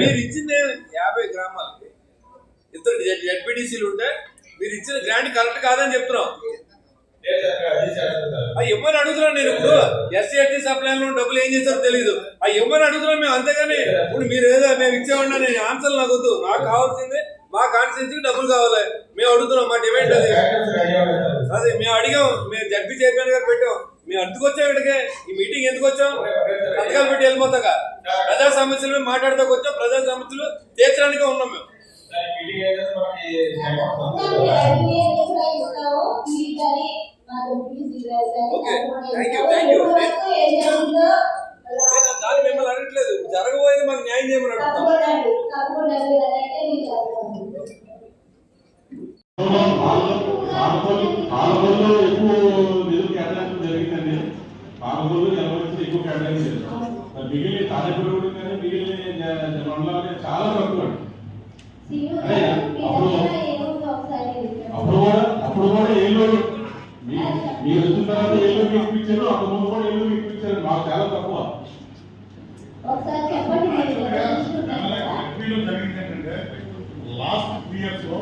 మీరు ఇచ్చింది యాభై గ్రామాలకి ఇద్దరు జడ్పీటీసీలు ఉంటే మీరు ఇచ్చిన గ్రాంట్ కరెక్ట్ కాదని చెప్తున్నాం. ఇవ్వని అడుగుతున్నాం నేను ఇప్పుడు. ఎస్సీ ఎస్టీ సప్లైలో డబ్బులు ఏం చేస్తారో తెలియదు అవి ఇవ్వని అడుగుతున్నాం మేము అంతేగాని ఇప్పుడు మీరు ఏదో మేము ఇచ్చేవాడినా నేను ఆన్సర్ నాకు వద్దు. నాకు కావాల్సింది మా కాన్స్టిట్యూన్సీకి డబ్బులు కావాలి. మేము అడుగుతున్నాం మా డిమాండ్ అది. అదే మేము అడిగాం మేము జడ్పీ చైర్మన్ గారు పెట్టాం. మేము ఎందుకు వచ్చాం ఇక్కడికి. ఈ మీటింగ్ ఎందుకు వచ్చాం? పథకాలు పెట్టి వెళ్ళిపోతాగా. ప్రజా సమస్యల వచ్చాం ప్రజా సమస్యలు తీర్చడానికే ఉన్నాం మేము. Okay thank you thank you నేను దాన్ని మిమ్మల్ని అడగట్లేదు. జరగబోయేది మాకు న్యాయం చేయమని అడుగుతాం పాలకొల్లు ఎక్కువ నిధులు కేటాయించడం జరిగిందండి పాలకొల్లు జలవలసి ఎక్కువ కేటాయించారు మరి మిగిలిన తాజాపూడి కానీ మిగిలిన మండలాలు చాలా తక్కువ. అప్పుడు కూడా అప్పుడు కూడా ఏళ్ళు మీ- మీరు వచ్చిన తర్వాత ఏళ్ళు మీకు ఇచ్చారు అప్పుడు ముందు కూడా ఏళ్ళు ఇచ్చారు మాకు చాలా తక్కువ. లాస్ట్ త్రీ ఇయర్స్లో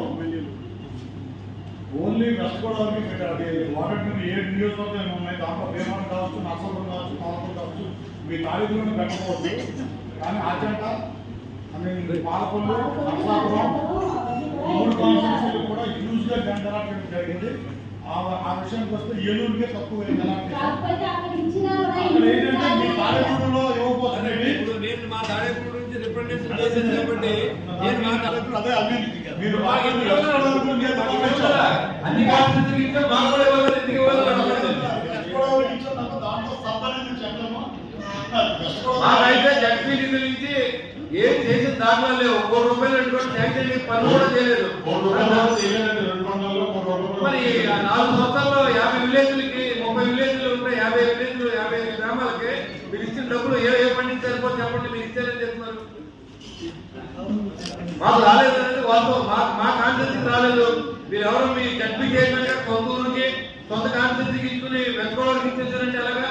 ఓన్లీ వెస్ట్ గోదావరికి అది వాటర్ ఏ నియోజకవర్గం ఉన్నాయి. దాంట్లో భీమవరం కావచ్చు నర్సాపురం కావచ్చు పాలకొండ కావచ్చు మీ తారీఖులను పెట్టకపోవచ్చు కానీ ఆచంట ఐ మీన్ పాలకొల్లు నర్సాపురం మూడు కాన్స్టిట్యూన్సీలు కూడా యూజ్గా గా జరిగింది. ఆ విషయానికి వస్తే ఏలూరుకే తక్కువ తారీఖులలో ఇవ్వకపోతుంది ఇప్పుడు నేను మా తాడేపూడి గురించి రిప్రజెంటేషన్ చేసింది కాబట్టి నేను మా తాడేపూడి అదే అన్ని మీరు? అన్ని అడగలేదు. మాకైతే జడ్పీటీసీ నుంచి ఏం చేసిన దాఖలా లేవు. ఒక్కో రూపాయలు పని కూడా చేయలేదు. మరి ఆ నాలుగు సంవత్సరాల్లో యాభై విలేజ్లకి ముప్పై విలేజ్లు ఉంటాయి యాభై విలేజ్లు యాభై ఐదు గ్రామాలకి మీరు ఇచ్చిన డబ్బులు ఏ ఏ పండించారు చెప్పండి మీరు ఇచ్చారని చెప్తున్నారు. మాకు రాలేదు అనేది వాళ్ళతో మా మా కాన్స్టిట్యూన్సీకి రాలేదు. మీరు ఎవరు మీ జడ్పీ చైర్మన్ గారు సొంత ఊరికి సొంత కాన్స్టిట్యూన్సీకి ఇచ్చుకుని వెతుకోవడానికి ఇచ్చేసారంటే ఎలాగా?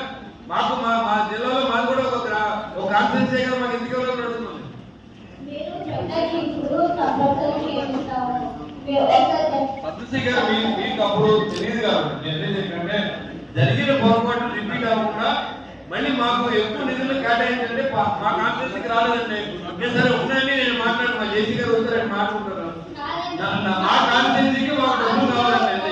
మాకు మా మా జిల్లాలో మాకు కూడా ఒక ఒక కాన్స్టిట్యూన్సీ కదా మాకు ఎందుకు ఎవరు అడుగుతున్నాం మీరు చెప్పండి ఇప్పుడు కంపల్సరీ చేస్తాము మీరు ఒకసారి చెప్పండి. పద్ధతి గారు మీకు అప్పుడు తెలియదు కాబట్టి జరిగిన పొరపాటు రిపీట్ అవ్వకుండా మళ్ళీ మాకు ఎక్కువ నిధులు కేటాయించండి మా- మా కాన్ఫరెన్స్కి రాలేదండి. నేను సరే ఉన్నాయని నేను మాట్లాడు మా జేసీ గారు వస్తారని మాట్లాడుతున్నాను మా కాన్ఫరెన్స్కి మాకు డబ్బులు కావాలండి.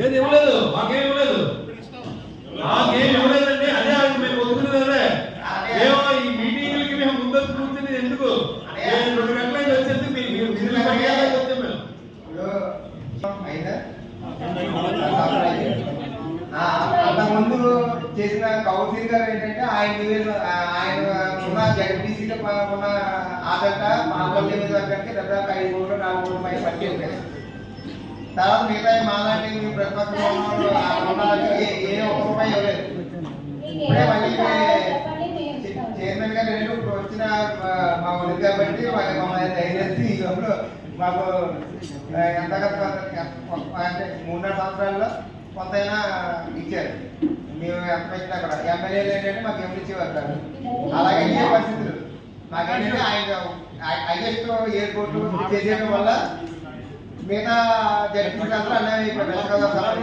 ఏది ఇవ్వలేదు? మాకేం ఇవ్వలేదు? మాకేం ఇవ్వలేదండి అదే అది మేము ఒప్పుకున్నదే మేము ఈ మేము ముందస్తు కూర్చుని ఎందుకు రెండు గంటలకి వచ్చాం మేము. అంతకుముందు చేసిన కౌన్సిల్ గారు ఏంటంటే ఆయన ఆయన ఉన్న జడ్పీసీలో ఉన్న ఆదట మామూలు నియోజకవర్గానికి దాదాపు ఐదు కోట్లు నాలుగు కోట్ల పై పట్టి ఉంటాయి తర్వాత మిగతా మాలాంటి మీ ప్రతిపక్షంలో ఉన్న ఏ- ఒక్క రూపాయి ఇవ్వలేదు. ఇప్పుడే మళ్ళీ. చైర్మన్ గారు ఇప్పుడు వచ్చిన మా ఉంది కాబట్టి మమ్మల్ని దయచేసి ఈ లోపల మాకు ఆ, ఎంత కొంత అంటే మూడున్నర సంవత్సరాల్లో కొంతైనా ఇచ్చారు. మేము ఎంత పెట్టినా కూడా. ఎమ్మెల్యేలు ఏంటంటే మాకు ఏమి ఇచ్చేవారు కాదు. అలాగే ఇదే పరిస్థితులు. మాకేంటంటే ఆయన హైయెస్ట్ ఎయిర్పోర్ట్ చేసేయడం వల్ల మిగతా జడ్పీ అందరూ అన్యాయం అయిపోయారు కదా సార్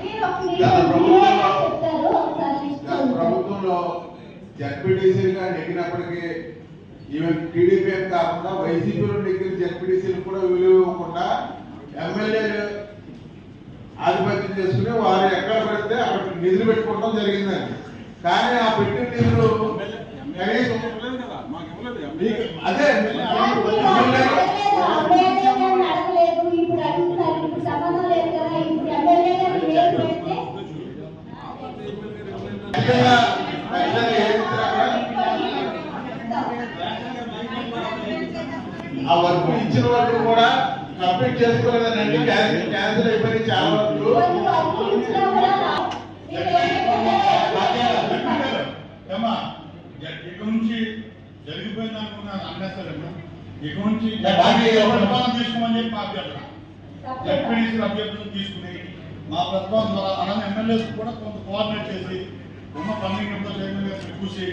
మీరు ఒక మీరు గత ప్రభుత్వంలో చెప్తారు ఒకసారి గత ప్రభుత్వంలో జడ్పీటీసీలుగా నెగ్గినప్పటికీ ఈవెన్ టీడీపీ కాకుండా వైసీపీలో నెగ్గిన జడ్పీటీసీలు కూడా విలువ ఇవ్వకుండా ఎమ్మెల్యేలు ఆధిపత్యం చేసుకుని వారు ఎక్కడ పడితే అక్కడ నిధులు పెట్టుకోవడం జరిగిందండి. కానీ ఆ పెట్టిన నిధులు అదే అడగలేదు, అడగలేదు, అడగలేదు. ఇప్పుడు అడుగుతారు. ఇప్పుడు సంబంధం లేదు కదా. ఇప్పుడు ఎమ్మెల్యే గారు పేరు పెడితే ఖచ్చితంగా ఖచ్చితంగా ఏది ఇచ్చినా కూడా ఆ వర్క్ ఇచ్చిన వర్క్ కూడా కంప్లీట్ చేసుకోలేదండి క్యాన్సిల్ అయిపోయి చాలా వరకు. ఇక నుంచి జరిగిపోయింది అనుకున్నాను. అన్నేస్తారేమో ఇక నుంచి తీసుకోమని చెప్పి మా అభ్యర్థన జడ్పీడీసీ అభ్యర్థులను తీసుకుని మా ప్రతిపాదన ద్వారా అలానే ఎమ్మెల్యేస్ కూడా కొంత కోఆర్డినేట్ చేసి ఉన్న ఫండింగ్ ఎంతో చూసి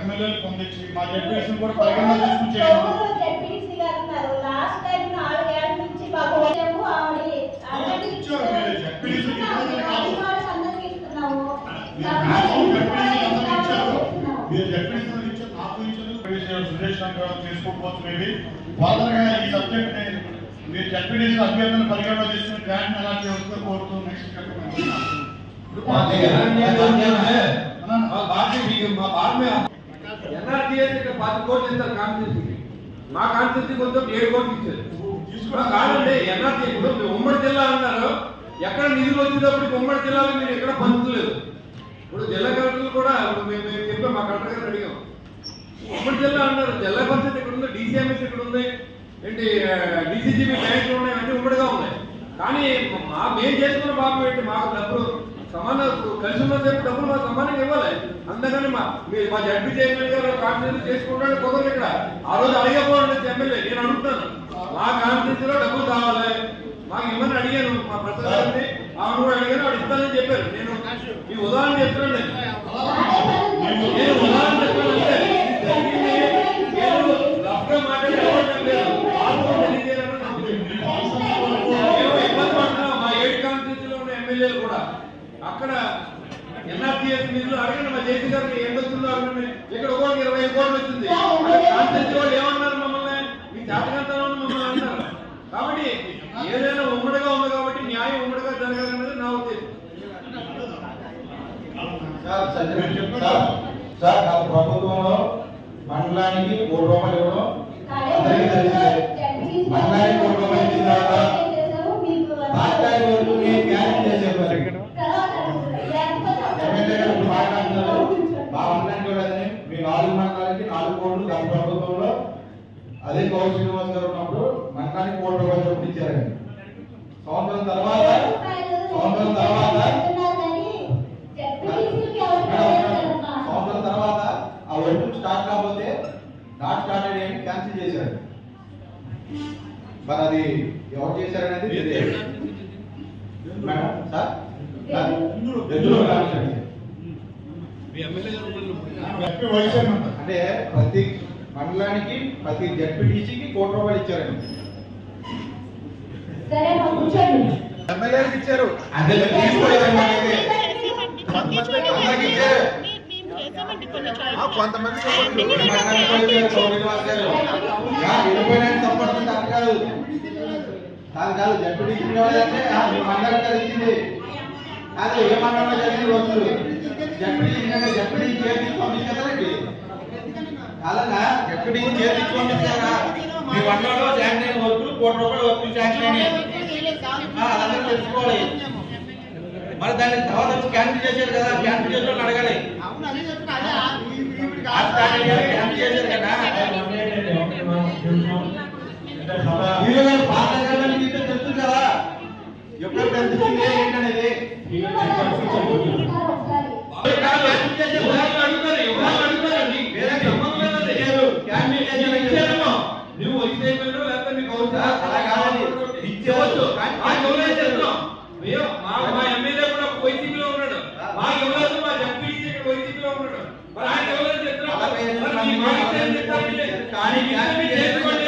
ఎమ్మెల్యేలు పొందించి మా జడ్పీడీసీ కూడా పరిగణన తీసుకుని చేయాలి ఎవరు జడ్పీటీసీ గారు ఉన్నారు లాస్ట్ టైం నాలుగేళ్ళ నుంచి మాకు వచ్చాము ఆవిడ ఆల్రెడీ ఇచ్చారు మీరు జడ్పీడీసీ ఇవ్వదని కాదు. అది కూడా అందరికీ ఇస్తున్నాము నాకు జడ్పీడీసీ అందరూ ఇచ్చారు మీరు జడ్పీడీసీ అందరూ ఇచ్చారు నాకు ఇచ్చారు జడ్పీడీసీ సురేష్ శంకర్ తీసుకోకపోవచ్చు మేబీ ఫర్దర్గా ఈ సబ్జెక్ట్ని మీరు జడ్పీడీసీ అభ్యర్థులను పరిగణన తీసుకుని గ్రాంట్ ఎలా చేయవలసిందో కోరుతూ నెక్స్ట్ మా పార్టీ మీకు మా పార్టీ ఎన్ఆర్టీఎస్ ఇక్కడ పది కోట్లు ఇస్తారు కాన్స్టిట్యూన్సీకి మా కాన్స్టిట్యూన్సీ కొంచెం ఏడు కోట్లు ఇచ్చారు. కాదండి ఎన్ఆర్టీ ఇప్పుడు ఉమ్మడి జిల్లా అన్నారు. ఎక్కడ నిధులు వచ్చేటప్పుడు ఉమ్మడి జిల్లాలో మీరు ఎక్కడ పంచుతలేదు ఇప్పుడు జిల్లా కలెక్టర్లు కూడా ఇప్పుడు మేము మేము చెప్పాం మా కలెక్టర్ గారు అడిగాం. ఉమ్మడి జిల్లా అన్నారు. జిల్లా పరిషత్ ఇక్కడ ఉంది? డిసిఎంఎస్ ఇక్కడ ఉంది? ఏంటి డిసిజిబి బ్యాంకులు ఉన్నాయి అన్నీ ఉమ్మడిగా ఉన్నాయి. కానీ మా మేము చేసుకున్న బాబు ఏంటి? మాకు డబ్బులు సమాన కలిసి ఉన్న డబ్బులు మా సమానంగా ఇవ్వాలి. అందుకని మా మీరు మా జడ్పీ చైర్మన్ గారు కాన్ఫిడెన్స్ చేసుకుంటాడు కుదరదు ఇక్కడ. ఆ రోజు అడిగపోండి ఎమ్మెల్యే. నేను అడుగుతాను. మా కాన్ఫిడెన్స్లో డబ్బులు కావాలి. మాకు ఇవ్వని అడిగాను. మా ప్రసాద్ గారిని ఆమె కూడా అడిగాను. వాడు ఇస్తానని చెప్పారు. నేను ఈ ఉదాహరణ చెప్తున్నాను. నేను. ఉదాహరణ చెప్తాను మా ఏడు కాన్స్టిట్యూన్సీలో ఉన్న ఎమ్మెల్యేలు కూడా. అక్కడ ఎన్ఆర్టీఎస్ నిధులు అడగండి మా జేసీ గారికి ఎంత వచ్చిందో అడగండి? ఇక్కడ ఒకటి ఇరవై ఐదు కోట్లు వచ్చింది. వాళ్ళు ఏమన్నారు మమ్మల్ని? మీ చేతకంతనం మమ్మల్ని అంటారు. కాబట్టి ఏదైనా ఉమ్మడిగా ఉంది కాబట్టి న్యాయం ఉమ్మడిగా జరగాలనేది నా ఉద్దేశం. సార్ ప్రభుత్వంలో మండలానికి మూడు రూపాయలు ఇవ్వడం మండలానికి మూడు రూపాయలు ఇచ్చిన తర్వాత మాట్లాడే వరకు నేను గ్యారెంటీ చేసేవారు ఎమ్మెల్యే గారు ఇప్పుడు మాట్లాడుతున్నారు మా మండలానికి ఇవ్వలేదని మీ నాలుగు మండలానికి నాలుగు కోట్లు గత ప్రభుత్వంలో అదే కౌరు శ్రీనివాస్ గారు ఉన్నప్పుడు మండలానికి మూడు రూపాయలు చొప్పున ఇచ్చారండి సంవత్సరం తర్వాత సంవత్సరం తర్వాత సంవత్సరం తర్వాత ఆ వర్క్ స్టార్ట్ కాకపోతే నాట్ స్టార్ట్ క్యాన్సిల్ చేశారు. మరి అది ఎవరు చేశారనేది. Madam sir? అంటే ప్రతి మండలానికి ప్రతి జడ్పీటీసీకి కోటి రూపాయలు ఇచ్చారండి. ఎమ్మెల్యేలకు ఇచ్చారు. కాదు. కాదు జడ్పీటీసీ కావాలంటే మీ మండలం కదా ఇచ్చింది. కాదు ఏ మండలంలో జరిగిన రోజులు జడ్పీటీసీ కంటే జడ్పీటీసీ చేతికి పంపించారండి కాదన్నా జడ్పీటీసీ చేతికి పంపించారా మీ మండలంలో శాంక్షన్ అయిన వర్కులు కోటి రూపాయల వర్కులు శాంక్షన్ అదంతా తెలుసుకోవాలి. మరి దాన్ని తర్వాత వచ్చి క్యాన్సిల్ చేశారు కదా క్యాన్సిల్ చేసిన అడగాలి. క్యాన్సిల్ చేశారు కదా. వీళ్ళు పాత కదా? ఎప్పుడు ఎంత ఇచ్చింది ఏంటనేది ఒకసారి కాదు, ఉదాహరణ అడుగుతారు, ఉదాహరణ అడుగుతారు. నీకు వేరే సంబంధం లేదు అది. క్యాన్సిల్ చేశారు ఇచ్చారేమో. నువ్వు వయసు అయిపోయినా లేకపోతే నీకు అవసరం అలా కాదండి. ఇచ్చేవచ్చు కానీ మాకు ఇవ్వలేదు చెప్తాం అయ్యో మా మా ఎమ్మెల్యే కూడా వైసీపీలో ఉన్నాడు. మాకు ఇవ్వలేదు మా ఇక్కడ వైసీపీలో ఉన్నాడు. మరి ఆయన మీ మీ చేసుకోండి.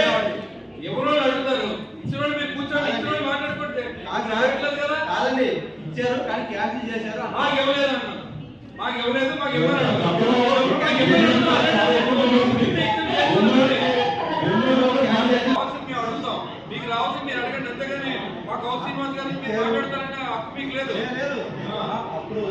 ఎవరో అడుగుతారు. ఇచ్చిన మీరు కూర్చోండి ఇచ్చిన మాట్లాడుకుంటే రావట్లేదు కదా? కాదండి. ఇచ్చారు కానీ క్యాన్సిల్ చేశారు. మాకు ఇవ్వలేదు అన్నాను మాకు ఇవ్వలేదు మాకు ఇవ్వలేదు మాకు ఇవ్వలేదు కావాల్సింది మేము అడుగుతాం మీకు రావాల్సింది మీరు అడగండి అంతేగాని మా గారిని మీరు మాట్లాడతారంటే హక్కు మీకు లేదు. అప్పుడు